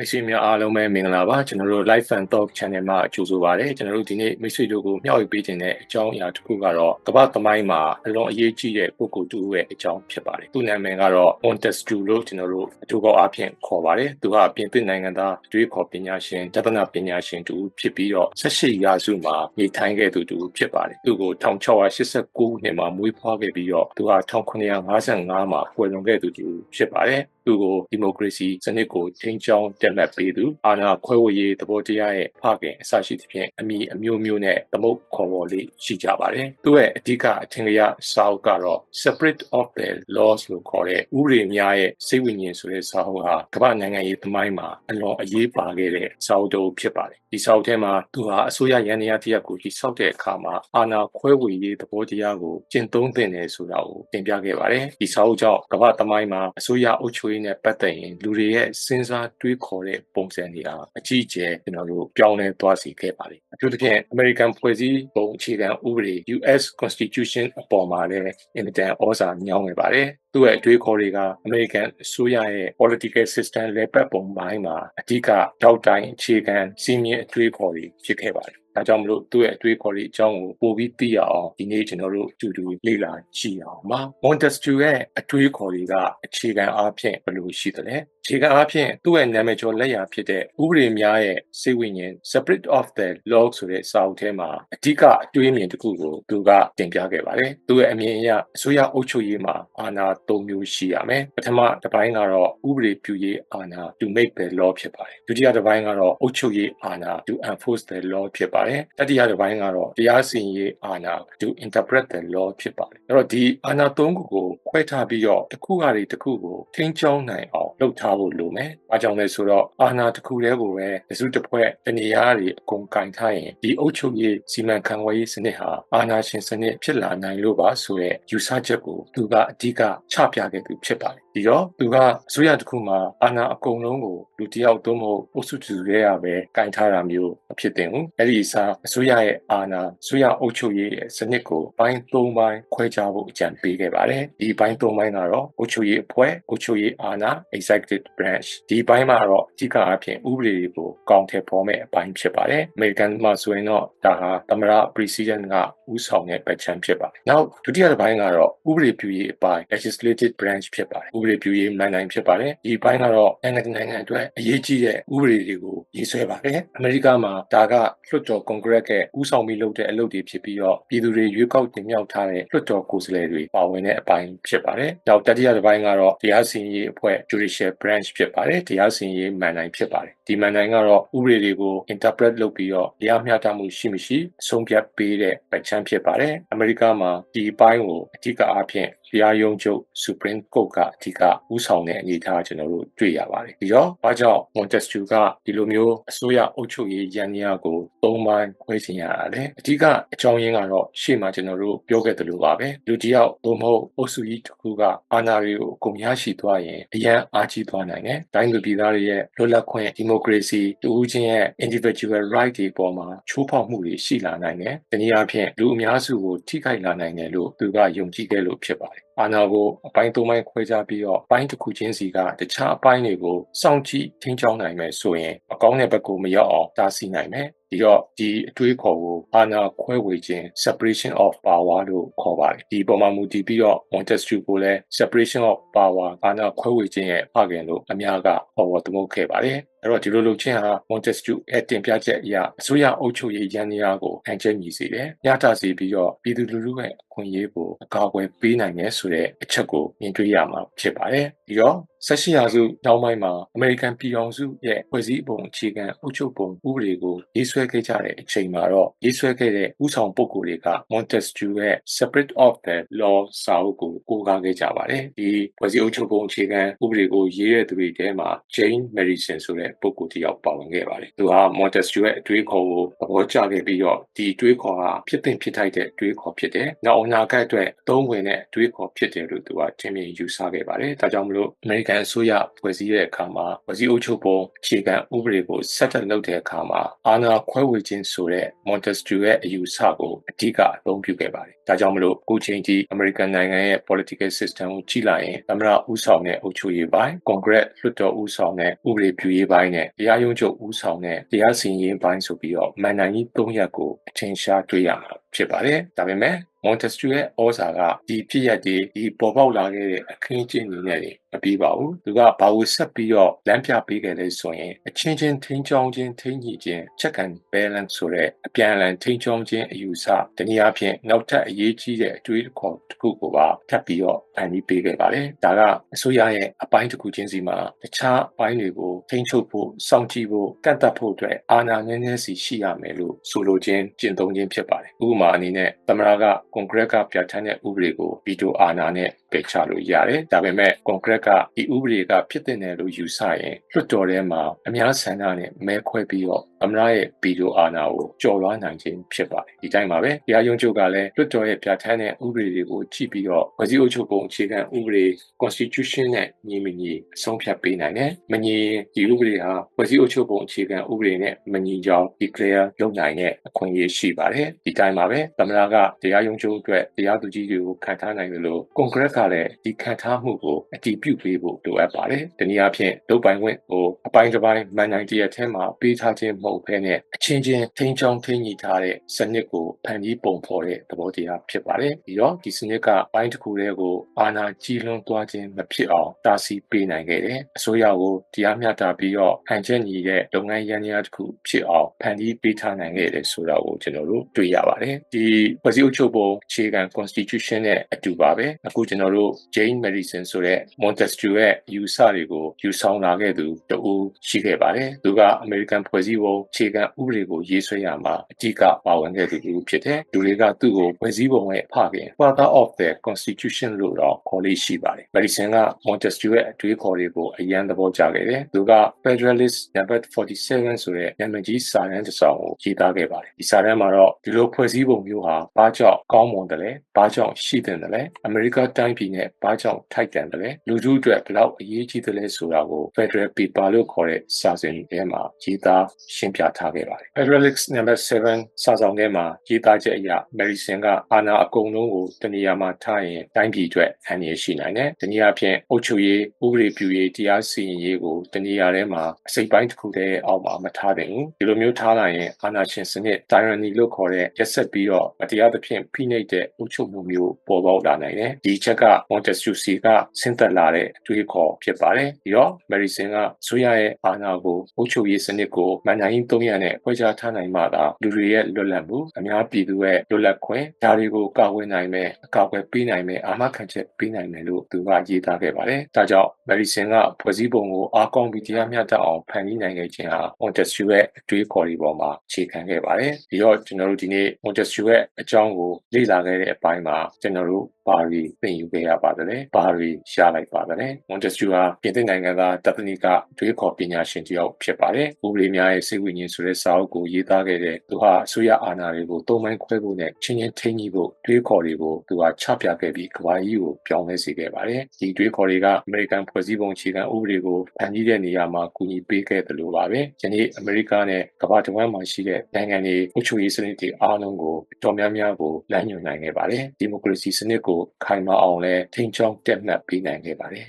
မိတ်ဆွေများအားလုံးပဲမင်္ဂလာပါကျွန်တော်တို့ Live Fan Talk Channel မှာကြိုဆိုပါရစေကျွန်တော်တို့ဒီနေ့မိတ်ဆွေတို့ကိုမျှဝေပေးခြင်းတဲ့အကြောင်းအရာတစ်ခုကတော့ကမ္ဘာသမိုင်းမှာအလွန်အရေးကြီးတဲ့ပုဂ္ဂိုလ်တူရဲ့အကြောင်းဖြစ်ပါတယ်သူ့နာမည်ကတော့ Montesquieu လို့ကျွန်တော်တို့အထူးကောအားဖြင့်ခေါ်ပါတယ်သူကပြင်သစ်နိုင်ငံသားတွေးခေါ်ပညာရှင်တသနာပညာရှင်တူဖြစ်ပြီးတော့18ရာစုမှာနေထိုင်ခဲ့သူတူဖြစ်ပါတယ်သူကို1689နှစ်မှာမွေးဖွားခဲ့ပြီးတော့သူက1955မှာဖွယ်လွန်ခဲ့သူတူဖြစ်ပါတယ်သူကိုဒီမိုကရေစီစနစ်ကိုထိန်းကျောင်းတက်မှတ်ပေးသူအာဏာခွဲဝေရေးသဘောတရားရဲ့ဖခင်အစရှိသဖြင့်အမိအမျိုးမျိုးနဲ့သမုတ်ခေါ်ပေါ်လေးရှိကြပါတယ်။သူ့ရဲ့အဓိကအထင်ကရစာအုပ်ကတော့ Spirit of the Laws လို့ခေါ်တဲ့ဥပဒေများရဲ့စိတ်ဝိညာဉ်ဆိုတဲ့စာအုပ်ဟာကမ္ဘာနိုင်ငံရေးသမိုင်းမှာအလွန်အရေးပါခဲ့တဲ့စာအုပ်တစ်ဖြစ်ပါတယ်။ဒီစာအုပ်ထဲမှာသူဟာအစိုးရရန်ရာတရားကိုကြီးစောက်တဲ့အခါမှာအာဏာခွဲဝေရေးသဘောတရားကိုကျင့်သုံးသင့်တယ်ဆိုတာကိုတင်ပြခဲ့ပါတယ်။ဒီစာအုပ်ကြောင့်ကမ္ဘာသမိုင်းမှာအစိုးရအုပ်ချုပ်ရေးနဲ့ပတ်သက်ရင်လူတွေရဲ့စဉ်းစားတွေးခေါ်တဲ့ပုံစံတွေဟာအကြီးအကျယ်ကျွန်တော်တို့ပြောင်းလဲသွားစေခဲ့ပါတယ်အထူးသဖြင့် American ဖွဲ့စည်းပုံအခြေခံဥပဒေ US Constitution အပေါ်မှာလည်းအင်တန်ဩဇာညောင်းနေပါတယ်သူ့ရဲ့အတွေးခေါ်တွေက American အစိုးရရဲ့ political system လေပတ်ပုံပိုင်းမှာအဓိကတောက်တိုင်းအခြေခံစီမင်းအတွေးခေါ်တွေဖြစ်ခဲ့ပါတယ် ဒါကြောင့်မလို့သူ့ရဲ့အတွေးခေါ်တွေအကြောင်းကိုပိုပြီးသိရအောင်ဒီနေ့ကျွန်တော်တို့အတူတူလေ့လာကြည့်အောင်ပါ Montesquieu ရဲ့အတွေးခေါ်တွေကအခြေခံအားဖြင့်ဘယ်လိုရှိသလဲခြေကအားဖြင့်သူ့ရဲ့နာမည်ကျော်လက်ရာဖြစ်တဲ့ဥပဒေများရဲ့စိတ်ဝိညာဉ် Spirit of the Law ဆိုတဲ့စာအုပ်ထဲမှာအဓိကအတွေးအမြင်တစ်ခုကိုသူကတင်ပြခဲ့ပါတယ်။သူ့ရဲ့အမြင်အရအစိုးရအုပ်ချုပ်ရေးမှာအာဏာ၃မျိုးရှိရမယ်။ပထမတစ်ပိုင်းကတော့ဥပဒေပြုရေးအာဏာ to make the law ဖြစ်ပါတယ်။ဒုတိယတစ်ပိုင်းကတော့အုပ်ချုပ်ရေးအာဏာ to enforce the law ဖြစ်ပါတယ်။တတိယတစ်ပိုင်းကတော့တရားစီရင်ရေးအာဏာ to interpret the law ဖြစ်ပါတယ်။အဲ့တော့ဒီအာဏာ၃ခုကိုခွဲထားပြီးတော့တစ်ခုကနေတစ်ခုကိုထိန်းကျောင်းနိုင်အောင်လုပ်ထားဖို့လိုမယ်။အားကြောင့်လဲဆိုတော့အာဏာတစ်ခုတည်းကိုပဲတစုတစ်ဖွဲ့တနေရာတွေအကုန်ကင်ထားရင်ဒီအုပ်ချုပ်ရေးစီမံခန့်ခွဲရေးစနစ်ဟာအာဏာရှင်စနစ်ဖြစ်လာနိုင်လို့ပါဆိုရဲယူဆချက်ကိုသူကအဓိကချပြခဲ့သူဖြစ်ပါတယ်ဒီတော့သူကအစိုးရတစ်ခုမှာအာဏာအကုန်လုံးကို လူတစ်ယောက်သုံးဖို့အုပ်စုစုရဲရပဲကင်ထားတာမျိုးမဖြစ်သင့်ဘူးအဲ့ဒီအစားအစိုးရရဲ့အာဏာအစိုးရအုပ်ချုပ်ရေးရဲ့စနစ်ကိုပိုင်း၃ပိုင်းခွဲခြားဖို့အကြံပေးခဲ့ပါတယ်ဒီပိုင်း၃ပိုင်းကတော့အုပ်ချုပ်ရေးအဖွဲ့အုပ်ချုပ်ရေးအာဏာ executive branch ဒီပိုင်းမှာတော့အဓိကအဖြစ်ဥပဒေတွေကိုကောင်းထည့်ဖော်မဲ့အပိုင်းဖြစ်ပါတယ်အမေရိကန်မှာဆိုရင်တော့ဒါဟာသမရ president ကဦးဆောင်တဲ့ပတ်ချမ်းဖြစ်ပါတယ်နောက်ဒုတိယတစ်ပိုင်းကတော့ဥပဒေပြုရေးအပိုင်း legislative branch ဖြစ်ပါတယ်ဥပဒေပြုရေးမန်နိုင်ဖြစ်ပါတယ်ဒီဘိုင်းကတော့နိုင်ငံနိုင်ငံအတွက်အရေးကြီးတဲ့ဥပဒေတွေကိုရေးဆွဲပါတယ်အမေရိကမှာဒါကလွှတ်တော်ကွန်ဂရက်ကဥဆောင်ပြီးလုပ်တဲ့အလုပ်တွေဖြစ်ပြီးတော့ပြည်သူတွေရွေးကောက်တင်မြှောက်ထားတဲ့လွှတ်တော်ကိုယ်စားလှယ်တွေပါဝင်တဲ့အပိုင်းဖြစ်ပါတယ်နောက်တတိယတစ်ပိုင်းကတော့တရားစီရင်ရေးအဖွဲ့ judicial branch ဖြစ်ပါတယ်တရားစီရင်ရေးမန်နိုင်ဖြစ်ပါတယ်ဒီမန်နိုင်ကတော့ဥပဒေတွေကို interpret လုပ်ပြီးတော့တရားမျှတမှုရှိမရှိအဆုံးဖြတ်ပေးတဲ့ပတ်ချမ်းဖြစ်ပါတယ်အမေရိကမှာဒီအပိုင်းကိုအထူးအားဖြင့် တရားရုံးချုပ် Supreme Court ကအဓိကဥဆောင်တဲ့အနေအထားကျွန်တော်တို့တွေ့ရပါတယ်။ဒီတော့ဘာကြောင့် Montesquieu ကဒီလိုမျိုးအစိုးရအုပ်ချုပ်ရေးရန်ရာကိုသုံးပိုင်းခွဲခြင်ရတာလဲအဓိကအကြောင်းရင်းကတော့ရှေ့မှာကျွန်တော်တို့ပြောခဲ့သလိုပါပဲ။လူတယောက်သို့မဟုတ်အုပ်စုကြီးတစ်ခုကအာဏာတွေကိုအကုန်ရရှိသွားရင်အရန်အားကြီးသွားနိုင်တယ်။တိုင်းသူပြည်သားတွေရဲ့လွတ်လပ်ခွင့်ဒီမိုကရေစီတူဦးချင်းရဲ့ individual right တွေပေါ်မှာချိုးဖောက်မှုတွေရှိလာနိုင်တယ်။တနည်းအားဖြင့်လူအများစုကိုထိခိုက်လာနိုင်တယ်လို့သူကယုံကြည်ခဲ့လို့ဖြစ်ပါတယ် အာဏာကိုအပိုင်းသုံးပိုင်းခွဲခြားပြီးတော့ပိုင်းတစ်ခုချင်းစီကတခြားအပိုင်းတွေကိုစောင့်ကြည့်ထိန်းချောင်းနိုင်မယ်ဆိုရင်အကောင်းတဲ့ဘက်ကိုမရောက်အောင်တားဆီးနိုင်မယ်ဒီတော့ဒီအတွေးခေါ်ကိုအာဏာခွဲဝေခြင်း separation of power လို့ခေါ်ပါတယ်ဒီပုံမှန်မူတည်ပြီးတော့ Montesquieu ကိုလည်း separation of power အာဏာခွဲဝေခြင်းရဲ့ဖခင်လို့အများကဟောပေါ်သမုတ်ခဲ့ပါတယ်အဲ့တော့ဒီလိုလုပ်ခြင်းဟာ Montesquieu ရဲ့တင်ပြချက်အရအစိုးရအုပ်ချုပ်ရေးရန်ရာကိုဟန်ချက်ညီစေတယ်။ညတာစီပြီးတော့ပြည်သူလူထုရဲ့အခွင့်အရေးကိုအကာအကွယ်ပေးနိုင်တယ်ဆိုတဲ့အချက်ကိုမြင်တွေ့ရမှာဖြစ်ပါတယ်။ဒီတော့18ရာစုနောက်ပိုင်းမှာအမေရိကန်ပြည်အောင်စုရဲ့ဖွဲ့စည်းပုံအခြေခံအုပ်ချုပ်ပုံဥပဒေကိုရေးဆွဲခဲ့ကြတဲ့အချိန်မှာတော့ရေးဆွဲခဲ့တဲ့ဥဆောင်ပုဂ္ဂိုလ်တွေက Montesquieu ရဲ့ Spirit of the Law စာအုပ်ကိုကိုးကားခဲ့ကြပါတယ်။ဒီဖွဲ့စည်းအုပ်ချုပ်ပုံအခြေခံဥပဒေကိုရေးတဲ့သူတွေထဲမှာ Jane Madison ဆိုတဲ့ပုဂ္ဂိုလ်တစ်ယောက်ပါဝင်ခဲ့ပါတယ်။သူဟာ Montesquieu ရဲ့အတွေးခေါ်ကိုသဘောကျခဲ့ပြီးတော့ဒီအတွေးခေါ်ဟာဖြစ်သင့်ဖြစ်ထိုက်တဲ့အတွေးခေါ်ဖြစ်တယ်။နောက်အနာဂတ်အတွက်အသုံးဝင်တဲ့အတွေးခေါ်ဖြစ်တယ်လို့သူကထင်မြင်ယူဆခဲ့ပါတယ်။ဒါကြောင့်မလို့ American အစိုးရဖွဲ့စည်းတဲ့အခါမှာဖွဲ့စည်းအုပ်ချုပ်ပုံအခြေခံဥပဒေကိုဆက်တက်လုပ်တဲ့အခါမှာအာဏာခွဲဝေခြင်းဆိုတဲ့ Montesquieu ရဲ့အယူဆကိုအဓိကအသုံးပြုခဲ့ပါတယ်။ဒါဒါကြောင့်မလို့အခုချိန်ထိ American နိုင်ငံရဲ့ political system ကိုကြည့်လိုက်ရင်သမ္မတဦးဆောင်တဲ့အုပ်ချုပ်ရေးပိုင်း Congress လွှတ်တော်ဦးဆောင်တဲ့ဥပဒေပြုရေးပိုင်းနဲ့တရားရုံးချုပ်ဦးဆောင်တဲ့တရားစီရင်ရေးပိုင်းဆိုပြီးတော့မန်နိုင်ကြီး၃ရပ်ကိုအထင်ရှားတွေ့ရမှာဖြစ်ပါတယ်ဒါပေမဲ့ Montesquieu ရဲ့ဩဇာကဒီဖြစ်ရတဲ့ဒီပေါ်ပေါက်လာခဲ့တဲ့အခင်းကျင်းတွေနဲ့မပြီးပါဘူးသူကဘာလို့ဆက်ပြီးတော့လမ်းပြပေးခဲ့လဲဆိုရင်အချင်းချင်းထိန်းချောင်းချင်းထိန်းညှိခြင်း check and balance ဆိုတဲ့အပြန်အလှန်ထိန်းချောင်းခြင်းအယူဆတနည်းအားဖြင့်နောက်ထပ်အရေးကြီးတဲ့အတွေးအခေါ်တစ်ခုကိုပါထပ်ပြီးတော့ဖန်တီးပေးခဲ့ပါတယ်ဒါကအစိုးရရဲ့အပိုင်းတစ်ခုချင်းစီမှာတခြားအပိုင်းတွေကိုထိန်းချုပ်ဖို့စောင့်ကြည့်ဖို့ကန့်သတ်ဖို့အတွက်အာဏာနည်းနည်းစီရှိရမယ်လို့ဆိုလိုခြင်းကျင့်သုံးခြင်းဖြစ်ပါတယ်ဥပမာအနေနဲ့သမ္မတကကွန်ဂရက်ကပြဋ္ဌာန်းတဲ့ဥပဒေကိုဗီတိုအာဏာနဲ့ပယ်ချလို့ရတယ်။ဒါပေမဲ့ကွန်ဂရက်ကဒီဥပဒေကဖြစ်တဲ့နယ်လို့ယူဆရင်လွှတ်တော်ထဲမှာအများဆန္ဒနဲ့မဲခွဲပြီးတော့အမရရဲ့ဗီတိုအာဏာကိုကျော်လွှားနိုင်ခြင်းဖြစ်ပါတယ်။ဒီတိုင်းပါပဲ။တရားရုံးချုပ်ကလည်းလွှတ်တော်ရဲ့ပြဋ္ဌာန်းတဲ့ဥပဒေတွေကိုကြည့်ပြီးတော့ဝစီအုပ်ချုပ်ပုံအခြေခံဥပဒေ constitution နဲ့ညီမညီအဆုံးဖြတ်ပေးနိုင်တယ်။မညီဒီဥပဒေဟာဝစီအုပ်ချုပ်ပုံအခြေခံဥပဒေနဲ့မညီကြောင်း declare လုပ်နိုင်တဲ့အခွင့်အရေးရှိပါတယ်။ဒီတိုင်းပါပဲ။သမ္မတကတရားရုံးချုပ်အတွက်တရားသူကြီးတွေကိုခံထားနိုင်တယ်လို့ကွန်ဂရက်ကလည်းဒီခံထားမှုကိုအတည်ပြုပေးဖို့လိုအပ်ပါတယ်။တနည်းအားဖြင့်ဒုပိုင်ခွင့်ကိုအပိုင်းတစ်ပိုင်းမန်နိုင်တရထဲမှာပေးထားခြင်းမဟုတ်ဘဲနဲ့အချင်းချင်းထိန်းချောင်းထိန်းညှိထားတဲ့စနစ်ကိုဖန်တီးပုံဖော်တဲ့သဘောတရားဖြစ်ပါတယ်။ပြီးတော့ဒီစနစ်ကပိုင်းတစ်ခုတည်းကိုအာဏာကြီးလွန်သွားခြင်းမဖြစ်အောင်တားဆီးပေးနိုင်ခဲ့တယ်။အစိုးရကိုတရားမျှတပြီးတော့ဟန်ချက်ညီတဲ့လုပ်ငန်းရန်ရာတစ်ခုဖြစ်အောင်ဖန်တီးပေးထားနိုင်ခဲ့တယ်ဆိုတာကိုကျွန်တော်တို့တွေ့ရပါတယ်။ဒီဖွဲ့စည်းအုပ်ချုပ်ပုံအခြေခံ constitution နဲ့အတူပါပဲ။အခုကျွန်တော်တို့ Jane Madison ဆိုတဲ့ Montesquieu ရဲ့ယူဆတွေကိုယူဆောင်လာခဲ့သူတဦးရှိခဲ့ပါတယ်။သူက American ဖွဲ့စည်းပုံအခြေခံဥပဒေကိုရေးဆွဲရမှာအကြီးကပါဝင်ခဲ့သူဖြစ်တယ်။လူတွေကသူ့ကိုဖွဲ့စည်းပုံရဲ့အဖခင် Father of the Constitution လို့တော့ခေါ်လေးရှိပါတယ်။ Madison က Montesquieu ရဲ့အတွေးခေါ်တွေကိုအရန်သဘောကျခဲ့တယ်။သူက Federalist Number 47ဆိုတဲ့နာမည်ကြီးစာတမ်းတစ်စောင်ကိုရေးသားခဲ့ပါတယ်။ဒီစာတမ်းမှာတော့ဒီလိုဖွဲ့စည်းပုံမျိုးဟာဘာကြောင့်ကောင်းမွန်တယ်လဲ။ဘာကြောင့်ရှိတယ်လဲ။အမေရိကတိုင်းပြည်နဲ့ဘာကြောင့်ထိုက်တန်တယ်လဲ။လူထုအတွက်ဘယ်လောက်အရေးကြီးတယ်လဲဆိုတာကို Federal Paper လို့ခေါ်တဲ့စာစဉ်ထဲမှာရေးသားရှင်းပြထားခဲ့ပါတယ်။ Federalist Number 7စာဆောင်ထဲမှာရေးသားချက်အရ Madison ကအာဏာအကုန်လုံးကိုတနေရာမှာထားရင်တိုင်းပြည်အတွက်အန္တရာယ်ရှိနိုင်တယ်။တနည်းအားဖြင့်အုပ်ချုပ်ရေးဥပဒေပြုရေးတရားစီရင်ရေးကိုတနေရာထဲမှာအစိပ်ပိုင်းတစ်ခုတည်းအောက်မှာမထားသင့်ဘူးဒီလိုမျိုးထားလိုက်ရင်အာဏာရှင်စနစ် tyranny လို့ခေါ်တဲ့ရက်ဆက်ပြီးတော့မတရားသဖြင့်ဖိနှိပ်တဲ့အုပ်ချုပ်မှုမျိုးပေါ်ပေါက်လာနိုင်တယ်ဒီချက်က Montesquieu စီကဆင်းသက်လာတဲ့အတွေးခေါ်ဖြစ်ပါတယ်ပြီးတော့ Madison ကဆိုရရဲ့အာဏာကိုအုပ်ချုပ်ရေးစနစ်ကိုမန်နိုင်300နဲ့ဖွဲ့ခြားထားနိုင်မှသာလူတွေရဲ့လွတ်လပ်မှုအများပြည်သူရဲ့လွတ်လပ်ခွင့်ဒါတွေကိုကာကွယ်နိုင်မယ်အကာအကွယ်ပေးနိုင်မယ်အာမခံချက်ပေးနိုင်မယ်လို့သူကရေးသားခဲ့ပါတယ်ဒါကြောင့် Madison ကဖွဲ့စည်းပုံကိုအားကောင်းပြီးတရားမျှတအောင်ဖန်တီးနိုင်ခဲ့ခြင်းဟာ Montesquieu ရဲ့အတွေးခေါ်တွေပေါ်မှာအခြေခံခဲ့ပါတယ်ပြီးတော့ကျွန်တော်တို့ဒီနေ့ Montesquieu ရဲ့အကြောင်းကိုလေ့လာခဲ့တဲ့အပိုင်းမှာကျွန်တော်တို့ဘာတွေသင်ယူခဲ့ရပါသလဲဘာတွေရှားလိုက်ပါသလဲ Montesquieu ဟာပြင်သစ်နိုင်ငံသားတက္ကနီကတွေးခေါ်ပညာရှင်တစ်ယောက်ဖြစ်ပါတယ်ဥပဒေများရဲ့စိတ်ဝိညာဉ်ဆိုတဲ့စာအုပ်ကိုရေးသားခဲ့တဲ့သူဟာအစိုးရအာဏာတွေကိုသုံးပိုင်းခွဲဖို့နဲ့ချင်းချင်းထိန်းညှိဖို့တွေးခေါ်တွေကိုသူဟာချပြခဲ့ပြီးကမ္ဘာကြီးကိုပြောင်းလဲစေခဲ့ပါတယ်ဒီတွေးခေါ်တွေကအမေရိကန်ဖွဲ့စည်းပုံအခြေခံဥပဒေကိုဖန်တီးတဲ့နေရာမှာကူညီပေးခဲ့တယ်လို့ပါပဲယနေ့အမေရိကနဲ့ကမ္ဘာတစ်ဝန်းမှာရှိတဲ့နိုင်ငံတွေအုပ်ချုပ်ရေးစနစ်တွေအားလုံးကိုတော်များများကိုလမ်းညွှန်နိုင်ခဲ့ပါတယ်ဒီမိုကရေစီစနစ်ကိုခိုင်မာအောင်လဲထိန်းချောင်းတက်မှတ်ပေးနိုင်ခဲ့ပါတယ်